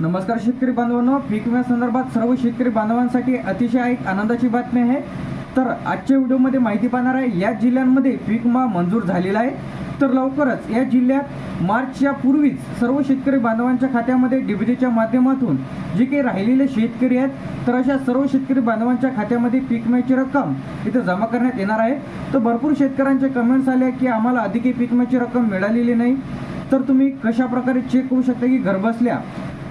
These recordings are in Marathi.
नमस्कार शेतकरी बांधवांनो. पीक विम्यासंदर्भात सर्व शेतकरी बांधवांसाठी अतिशय एक आनंदाची बातमी आहे. तर आजच्या व्हिडिओमध्ये माहिती पाहणार आहे या जिल्ह्यांमध्ये पीक विमा मंजूर झालेला आहे. तर लवकरच या जिल्ह्यात मार्चच्या पूर्वीच सर्व शेतकरी बांधवांच्या खात्यामध्ये डीबीटीच्या माध्यमातून जे काही राहिलेले शेतकरी आहेत तर अशा सर्व शेतकरी बांधवांच्या खात्यामध्ये पीक विम्याची रक्कम इथं जमा करण्यात येणार आहे. तर भरपूर शेतकऱ्यांचे कमेंट्स आले की आम्हाला अधिकही पीक विम्याची रक्कम मिळालेली नाही. तर तुम्ही कशा प्रकारे चेक करू शकता की घरबसल्या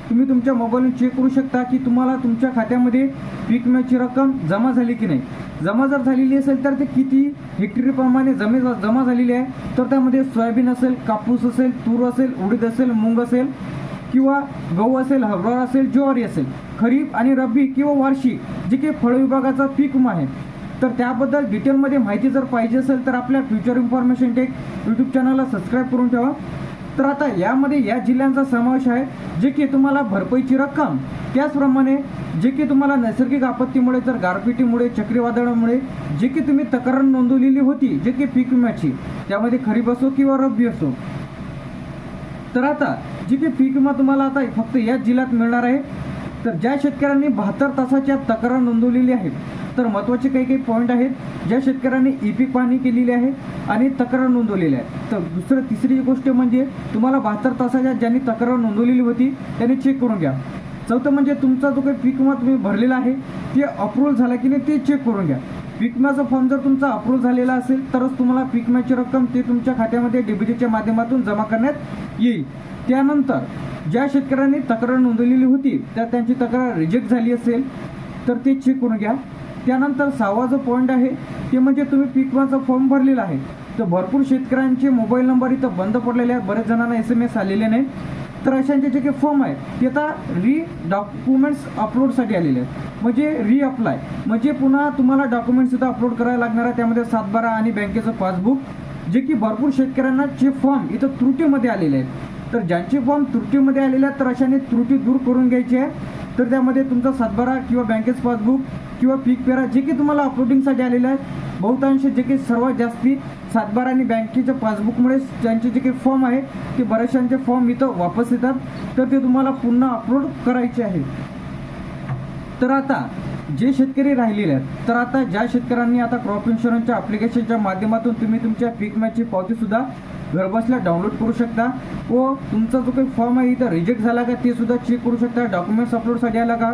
तुम्ही तुमच्या मोबाईलने चेक करू शकता की तुम्हाला तुमच्या खात्यामध्ये पीक विम्याची रक्कम जमा झाली की नाही. जमा जर झालेली असेल तर ते किती हेक्टरीप्रमाणे जमे जमा झालेली आहे. तर त्यामध्ये सोयाबीन असेल कापूस असेल तूर असेल उडीद असेल मूग असेल किंवा गहू असेल हरभरा असेल ज्वारी असेल. खरीप आणि रब्बी किंवा वार्षिक जे काही फळ विभागाचा पीक विमा आहे. तर त्याबद्दल डिटेलमध्ये माहिती जर पाहिजे असेल तर आपल्या फ्युचर इन्फॉर्मेशन टेक यूट्यूब चॅनलला सबस्क्राईब करून ठेवा. तर आता यामध्ये या जिल्ह्यांचा समावेश आहे जे की तुम्हाला भरपाईची रक्कम. त्याचप्रमाणे जे की तुम्हाला नैसर्गिक आपत्तीमुळे जर गारपिटीमुळे चक्रीवादळामुळे जे की तुम्ही तक्रार नोंदवलेली होती जे की पीक विम्याची. त्यामध्ये खरीप असो किंवा रब्बी असो. तर आता जी की पीक विमा तुम्हाला आता फक्त याच जिल्ह्यात मिळणार आहे तर ज्या शेतकऱ्यांनी बहात्तर तासाच्या तक्रार नोंदवलेली आहे तर महत्त्वाचे काही काही पॉईंट आहेत. ज्या शेतकऱ्यांनी ई पीक पाहणी केलेली आहे आणि तक्रार नोंदवलेली आहे तर दुसरं तिसरी गोष्ट म्हणजे तुम्हाला बहात्तर तासाच्या ज्यांनी तक्रार नोंदवलेली होती त्यांनी चेक करून घ्या. चौथं म्हणजे तुमचा जो काही पीक विमा तुम्ही भरलेला आहे ते अप्रूव्हल झाला की नाही ते चेक करून घ्या. पिकम्याचा फॉर्म जर तुमचा अप्रूव्ह झालेला असेल तरच तुम्हाला पिकम्याची रक्कम ते तुमच्या खात्यामध्ये डीबीटीच्या माध्यमातून जमा करण्यात येईल. त्यानंतर ज्या शेतकऱ्यांनी तक्रार नोंदवलेली होती तर त्यांची तक्रार रिजेक्ट झाली असेल तर ते चेक करून घ्या. त्यानंतर सहावा जो पॉईंट आहे ते म्हणजे तुम्ही पीक विमाचा फॉर्म भरलेला आहे. तर भरपूर शेतकऱ्यांचे मोबाईल नंबर इथं बंद पडलेले आहेत. बरेच जणांना एस एम एस आलेले नाही. तर अशांचे जे काही फॉर्म आहेत ते आता री डॉक्युमेंट्स अपलोडसाठी आलेले आहेत. म्हणजे री अप्लाय म्हणजे पुन्हा तुम्हाला डॉक्युमेंटसुद्धा अपलोड करायला लागणार आहे त्यामध्ये सातबारा आणि बँकेचं पासबुक जे की भरपूर शेतकऱ्यांना जे फॉर्म इथं त्रुटीमध्ये आलेले आहेत. तर ज्यांचे फॉर्म त्रुटीमध्ये आलेले आहेत तर अशाने त्रुटी दूर करून घ्यायची आहे. तर त्यामध्ये तुमचा सातबारा किंवा बँकेचं पासबुक किंवा पीक पेरा जे की तुम्हाला अपलोडिंगसाठी आलेलं आहे बहुतांश जे की सर्वात जास्ती सातबारा आणि बँकेच्या पासबुकमुळे ज्यांचे जे काही फॉर्म आहे ते बऱ्याचशांचे फॉर्म इथं वापस येतात. तर ते तुम्हाला पुन्हा अपलोड करायचे आहे. तर आता जे शेतकरी राहिलेले आहेत तर आता ज्या शेतकऱ्यांनी आता क्रॉप इन्शुरन्सच्या ॲप्लिकेशनच्या माध्यमातून तुम्ही तुमच्या पीक विम्याची पावतीसुद्धा घरबसल्या डाउनलोड करू शकता व तुमचा जो काही फॉर्म आहे इथं रिजेक्ट झाला का ते सुद्धा चेक करू शकता. डॉक्युमेंट्स अपलोडसाठी आला का?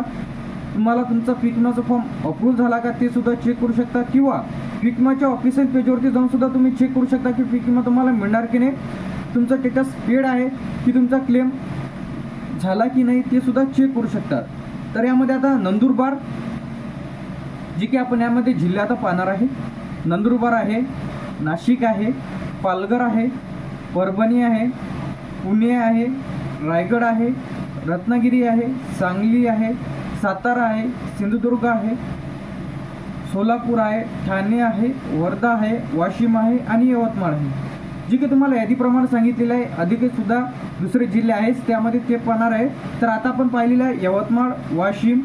तुम्हाला तुमचा पीक विम्याचा फॉर्म अप्रूव्ह झाला का ते सुद्धा चेक करू शकता किंवा पीक विम्याच्या ऑफिशियल पेजवरती जाऊन सुद्धा तुम्ही चेक करू शकता की पीक विमा तुम्हाला मिळणार की नाही. तुमचा स्टेटस पेड आहे की तुमचा क्लेम झाला की नाही ते सुद्धा चेक करू शकता. तर यामध्ये आता नंदुरबार जी की आपण यामध्ये जिल्हे आता पाहणार आहे. नंदुरबार आहे नाशिक आहे पालघर आहे परभणी आहे पुणे आहे रायगड आहे रत्नागिरी आहे सांगली आहे सातारा आहे सिंधुदुर्ग आहे सोलापूर आहे ठाणे आहे वर्धा आहे वाशिम आहे आणि यवतमाळ आहे. जी की तुम्हाला यादीप्रमाणे सांगितलेलं आहे अधिक सुद्धा दुसरे जिल्हे आहेत त्यामध्ये ते पाहणार आहे. तर आता आपण पाहिलेलं आहे यवतमाळ वाशिम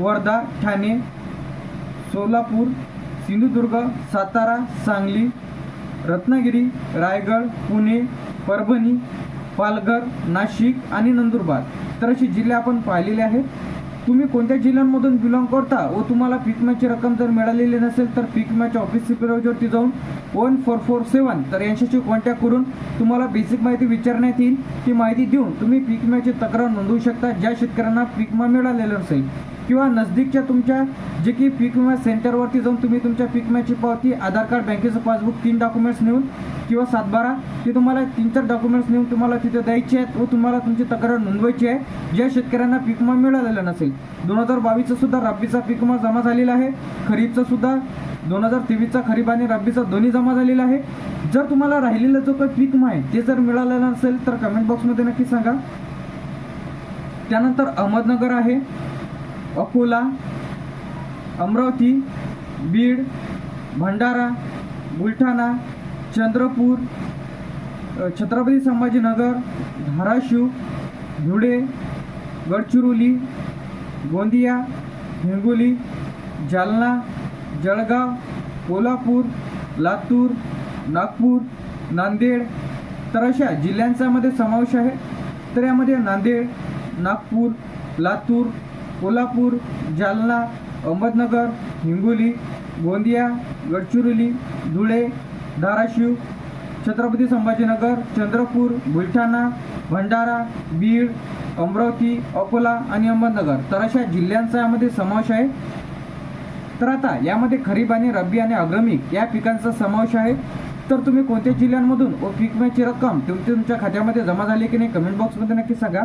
वर्धा ठाणे सोलापूर सिंधुदुर्ग सातारा सांगली रत्नागिरी रायगड पुणे परभणी पालघर नाशिक आणि नंदुरबार. तर असे जिल्हे आपण पाहिलेले आहेत. तुम्ही कोणत्या जिल्ह्यांमधून बिलॉंग करता व तुम्हाला पीक विम्याची रक्कम जर मिळालेली नसेल तर पीक मॅच ऑफिस पेजवरती जाऊन वन फोर फोर सेवन तर यांच्याशी कॉन्टॅक्ट करून तुम्हाला बेसिक माहिती विचारण्यात येईल. ती माहिती देऊन तुम्ही पीक मॅचची तक्रार नोंदवू शकता. ज्या शेतकऱ्यांना पीक विमा मिळालेला नसेल किंवा नजदीकच्या तुमच्या जे की पीक विमा सेंटरवरती जाऊन तुम्ही तुमच्या पीक विम्याची पावती आधार कार्ड बँकेचं पासबुक तीन डॉक्युमेंट्स नेऊन किंवा सातबारा ते तुम्हाला तीन चार डॉक्युमेंट्स नेऊन तुम्हाला तिथे द्यायचे आहेत व तुम्हाला तुमची तक्रार नोंदवायची आहे. ज्या शेतकऱ्यांना पीक विमा मिळालेला नसेल. दोन हजार बावीसचा सुद्धा रब्बीचा पीक विमा जमा झालेला आहे. खरीपचा सुद्धा दोन हजार तेवीसचा खरीप आणि रब्बीचा दोन्ही जमा झालेला आहे. जर तुम्हाला राहिलेला जो काही पीक विमा आहे ते जर मिळालेला नसेल तर कमेंट बॉक्समध्ये नक्की सांगा. त्यानंतर अहमदनगर आहे. अकोला अमरावती बीड भंडारा बुलढाणा चंद्रपूर छत्रपती संभाजीनगर धाराशिव धुळे गडचिरोली गोंदिया हिंगोली जालना जळगाव कोल्हापूर लातूर नागपूर नांदेड. तर अशा जिल्ह्यांचामध्ये समावेश आहे. तर यामध्ये नांदेड नागपूर लातूर कोल्हापूर जालना अहमदनगर हिंगोली गोंदिया गडचिरोली धुळे धाराशिव छत्रपती संभाजीनगर चंद्रपूर बुलढाणा भंडारा बीड अमरावती अकोला आणि अहमदनगर. तर अशा जिल्ह्यांचा यामध्ये समावेश आहे. तर आता यामध्ये खरीप आणि रब्बी आणि अग्रमिक या पिकांचा समावेश आहे. तर तुम्ही कोणत्या जिल्ह्यांमधून व पीक विम्याची रक्कम तुमची तुमच्या खात्यामध्ये जमा झाली की नाही कमेंट बॉक्समध्ये नक्की सांगा.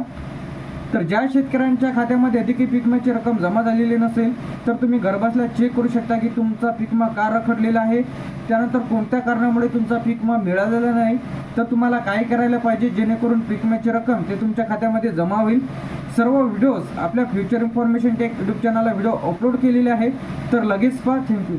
तर ज्या शेतकऱ्यांच्या खात्यामध्ये अधिकी पिकमाची रक्कम जमा झालेली नसेल तर तुम्ही घरबसल्या चेक करू शकता की तुमचा पीक विमा का रखडलेला आहे. त्यानंतर कोणत्या कारणामुळे तुमचा पिकमा विमा मिळालेला नाही तर तुम्हाला काय करायला पाहिजे जेणेकरून पिकमाची विम्याची रक्कम ते तुमच्या खात्यामध्ये जमा होईल. सर्व व्हिडिओज आपल्या फ्युचर इन्फॉर्मेशन टेक यूट्यूब चॅनलला व्हिडिओ अपलोड केलेले आहे तर लगेच पहा. थँक्यू